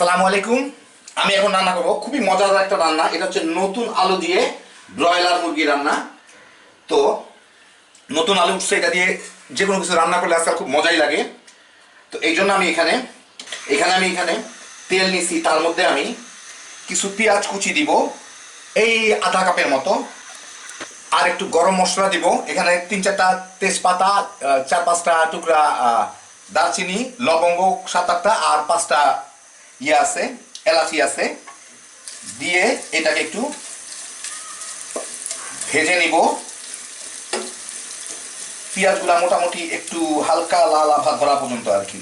আসসালামু আলাইকুম। আমি এখন রান্না করব। খুবই মজাদার একটা রান্না। এটা হচ্ছে নতুন আলু দিয়ে ব্রয়লার মুরগি রান্না। তো নতুন আলু উঠছে এটা দিয়ে যে কোনো কিছু রান্না করলে আজকাল খুব মজাই লাগে। তো এই জন্য আমি এখানে এখানে আমি এখানে তেল নিছি। তার মধ্যে আমি কিছু পেঁয়াজ কুচি দিব। এই আধা কাপের মতো। আর একটু গরম মশলা দিব। এখানে তিন চারটা তেজপাতা চার পাঁচটা টুকরা দারচিনি, লবঙ্গ, সাত আটটা, আর পাঁচটা ইয়ে আছে এলাচি আছে, দিয়ে এটাকে একটু ভেজে নিব। পেঁয়াজগুলা মোটামুটি একটু হালকা লাল আভা ধরা পর্যন্ত আর কি।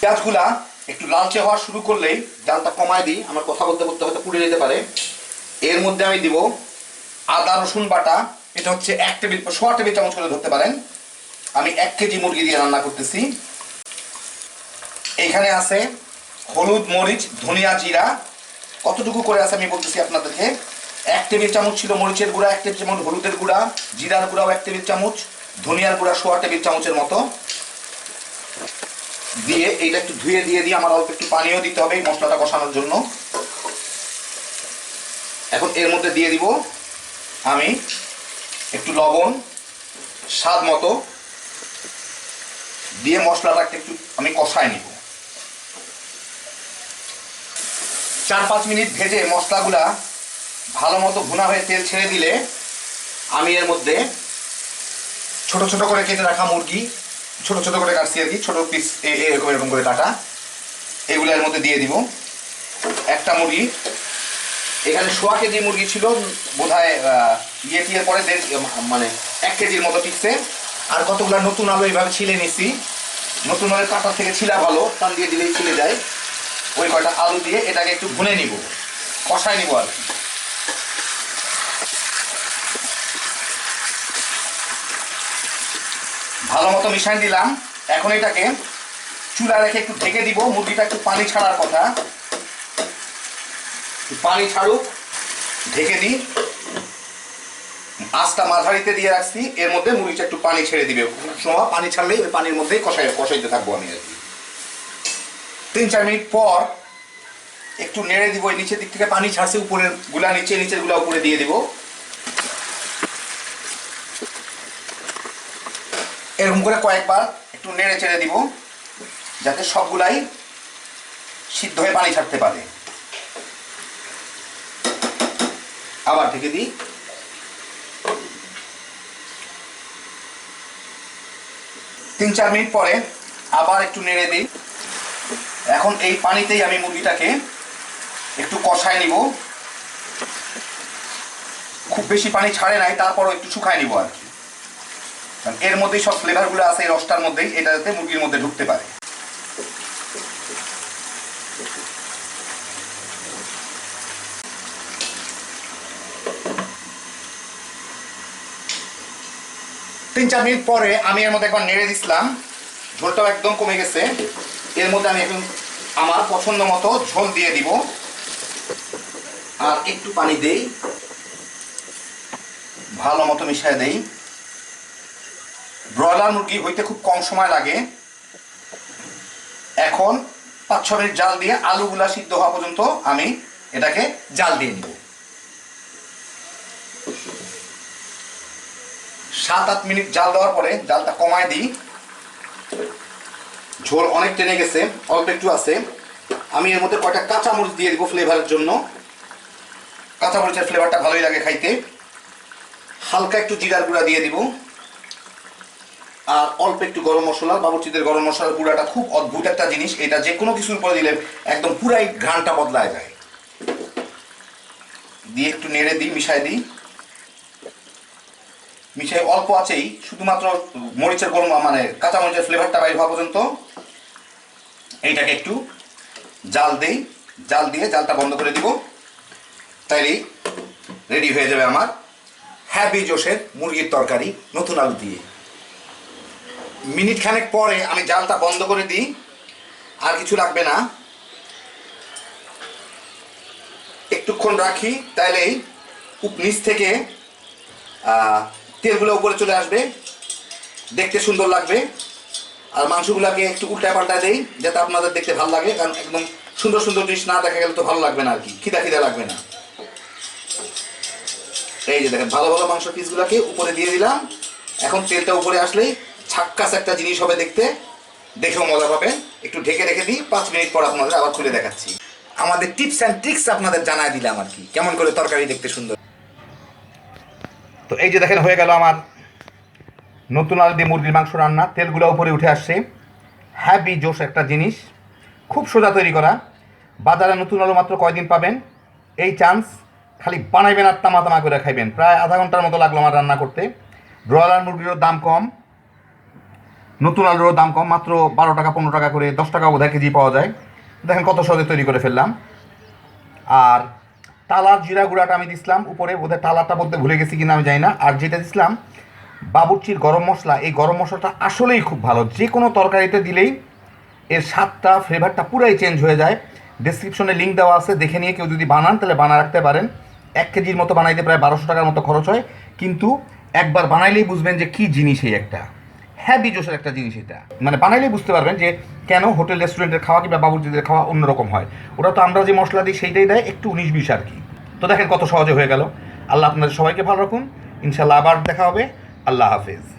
পেঁয়াজগুলা একটু লালচে হওয়া শুরু করলেই জালটা কমায় দিই, আমার কথা বলতে বলতে হয়তো পুড়ে যেতে পারে। এর মধ্যে আমি দিব আদা, রসুন বাটা, এটা হচ্ছে এক টেবিল, সোয়া টেবিল চামচ করে ধরতে পারেন। আমি এক কেজি মুরগি দিয়ে রান্না করতেছি। এখানে আছে হলুদ, মরিচ, ধনিয়া, জিরা। কতটুকু করে আছে আমি বলতেছি আপনাদেরকে? এক টেবিল চামচ ছিল মরিচের গুঁড়া, এক টেবিল চামচ হলুদের গুঁড়া, জিরার গুঁড়াও এক টেবিল চামচ, ধনিয়ার গুঁড়া সোয়া টেবিল চামচের মতো। দিয়ে এইটা একটু ধুয়ে দিয়ে দিয়ে আমার অল্প একটু পানিও দিতে হবে এই মশলাটা কষানোর জন্য। এখন এর মধ্যে দিয়ে দিব আমি একটু লবণ, স্বাদ মতো। দিয়ে মশলাটাকে একটু আমি কষায় নিব। চার পাঁচ মিনিট ভেজে মশলাগুলা ভালো মতো ভুনা হয়ে তেল ছেড়ে দিলে আমি এর মধ্যে ছোট ছোট করে কেটে রাখা মুরগি, ছোট ছোট করে কাটছি আর কি, ছোট পিস এরকম এরকম করে কাটা। এগুলো এর মধ্যে দিয়ে দিব। একটা মুরগি, এখানে সোয়া কেজি মুরগি ছিল বোধ হয় ইয়ে টিয়ের পরে মানে এক কেজির মতো টিকছে। আর কতগুলো নতুন আলু এইভাবে ছিলে নিছি। নতুন আলু কাটার থেকে ছিলা ভালো, টান দিয়ে দিলেই ছিলে যায়। ওই কয়টা আলু দিয়ে এটাকে একটু ভুনে নিব, কষায় নিব আর ভালো মতো মিশাই দিলাম। এখন এটাকে চুলা রেখে একটু ঢেকে দিব, মুরগিটা একটু পানি ছাড়ার কথা। পানি ছাড়ুক, ঢেকে দিই। আঁচটা মাঝারিতে দিয়ে রাখছি, এর মধ্যে মুরগিটা একটু পানি ছেড়ে দিবে। সময় পানি ছাড়লেই ওই পানির মধ্যেই কষাই কষাইতে থাকব আমি আর কি। তিন চার মিনিট পর একটু নেড়ে দিব ওই নিচের দিক থেকে পানি ছাড়ছে, উপরেরগুলা নিচে, নিচেরগুলা উপরে দিয়ে দিব। এরকম করে কয়েকবার একটু নেড়ে চেড়ে দিব, যাতে সবগুলাই সিদ্ধ হয়ে পানি ছাড়তে পারে। আবার ঢেকে দিই। তিন চার মিনিট পরে আবার একটু নেড়ে দিই। এখন এই পানিতেই আমি মুরগিটাকে একটু কষায় নিব। খুব বেশি পানি ছাড়ে নাই, তারপরও একটু শুকায় নিব আর কি। কারণ এর মধ্যেই সব ফ্লেভারগুলো আছে এই রসটার মধ্যেই এটা যাতে মুরগির মধ্যে ঢুকতে পারে। তিন চার মিনিট পরে আমি এর মধ্যে একবার নেড়ে দিছিলাম, ঝোলটাও একদম কমে গেছে। এর মধ্যে আমি এখন আমার পছন্দ মতো ঝোল দিয়ে দিব। আর একটু পানি দেই। ভালো মতো মিশিয়ে দেই। ব্রয়লার মুরগি হইতে খুব কম সময় লাগে। এখন পাঁচ ছ মিনিট জাল দিয়ে আলুগুলা সিদ্ধ হওয়া পর্যন্ত আমি এটাকে জাল দিয়ে নিব। সাত আট মিনিট জাল দেওয়ার পরে জালটা কমায় দিই। ঝোল অনেক টেনে গেছে, অল্প একটু আছে। আমি এর মধ্যে কয়টা কাঁচামরিচ দিয়ে দিব ফ্লেভারের জন্য। কাঁচামরিচের ফ্লেভারটা ভালোই লাগে খাইতে। হালকা একটু জিরার গুঁড়া দিয়ে দিব। আর অল্প একটু গরম মশলা, বাবুর্চিদের গরম মশলার গুঁড়াটা খুব অদ্ভুত একটা জিনিস। এটা যে কোনো কিছুর উপরে দিলে একদম পুরাই ঘ্রাণটা বদলায় যায়। দিয়ে একটু নেড়ে দিই মিশাই দিই। মিশাই অল্প আছেই, শুধুমাত্র মরিচের গরম মানে কাঁচা মরিচের ফ্লেভারটা বাইর হওয়া পর্যন্ত এইটাকে একটু জাল দেই। জাল দিয়ে জালটা বন্ধ করে দিব। তাইলেই রেডি হয়ে যাবে আমার হ্যাপি জোশের মুরগির তরকারি, নতুন আলু দিয়ে। মিনিট খানেক পরে আমি জালটা বন্ধ করে দিই। আর কিছু লাগবে না। একটুক্ষণ রাখি, তাইলেই উপ- নিচ থেকে তেলগুলো উপরে চলে আসবে। দেখতে সুন্দর লাগবে। আর মাংসগুলোকে একটু উল্টায় পাল্টায় দেই, যাতে আপনাদের দেখতে ভালো লাগে, কারণ একদম সুন্দর সুন্দর জিনিস না দেখা গেলে তো ভালো লাগবে না আর কি, খিদা খিদা লাগবে না। এই যে দেখেন, ভালো ভালো মাংস পিসগুলোকে উপরে দিয়ে দিলাম। এখন তেলটা উপরে আসলেই ছাক্কাস একটা জিনিস হবে দেখতে। দেখেও মজা পাবেন। একটু ঢেকে রেখে দিই, পাঁচ মিনিট পর আপনাদের আবার খুলে দেখাচ্ছি। আমাদের টিপস অ্যান্ড ট্রিক্স আপনাদের জানায় দিলাম আর কি, কেমন করে তরকারি দেখতে সুন্দর। তো এই যে দেখেন, হয়ে গেল আমার নতুন আলু দিয়ে মুরগির মাংস রান্না। তেলগুলো উপরে উঠে আসছে। হ্যাভি জোশ একটা জিনিস। খুব সোজা তৈরি করা। বাজারে নতুন আলু মাত্র কয়দিন পাবেন? এই চান্স খালি বানাইবেন আর তামা তামা করে খাইবেন। প্রায় আধা ঘণ্টার মতো লাগল আমার রান্না করতে। ব্রয়লার মুরগিরও দাম কম। নতুন আলুরও দাম কম। মাত্র বারো টাকা, পনেরো টাকা করে, দশ টাকা বোধহয় কেজি পাওয়া যায়। দেখেন কত সহজে তৈরি করে ফেললাম। আর তালার জিরা গুঁড়াটা আমি দিছিলাম, উপরে বোধহয় তালাটা বলতে ভুলে গেছি কিনা আমি জানি না। আর যেটা দিছিলাম, বাবুর্চির গরম মশলা, এই গরম মশলাটা আসলেই খুব ভালো। যে কোনো তরকারিতে দিলেই এর স্বাদটা ফ্লেভারটা পুরাই চেঞ্জ হয়ে যায়। ডেসক্রিপশনে লিঙ্ক দেওয়া আছে, দেখে নিয়ে কেউ যদি বানান, তাহলে বানা রাখতে পারেন। এক কেজির মতো বানাইতে প্রায় বারোশো টাকার মতো খরচ হয়। কিন্তু একবার বানাইলেই বুঝবেন যে কী জিনিস এই একটা। হ্যাভি জোশের একটা জিনিস এটা। মানে বানাইলেই বুঝতে পারবেন যে কেন হোটেল রেস্টুরেন্টের খাওয়া কিংবা বাবুর্চিদের খাওয়া অন্যরকম হয়। ওরা তো আমরা যে মশলা দিই, সেইটাই দেয়, একটু উনিশ বিশ আর কি। তো দেখেন কত সহজে হয়ে গেল। আল্লাহ আপনাদের সবাইকে ভালো রাখুন। ইনশাল্লাহ আবার দেখা হবে। আল্লাহ হাফেজ।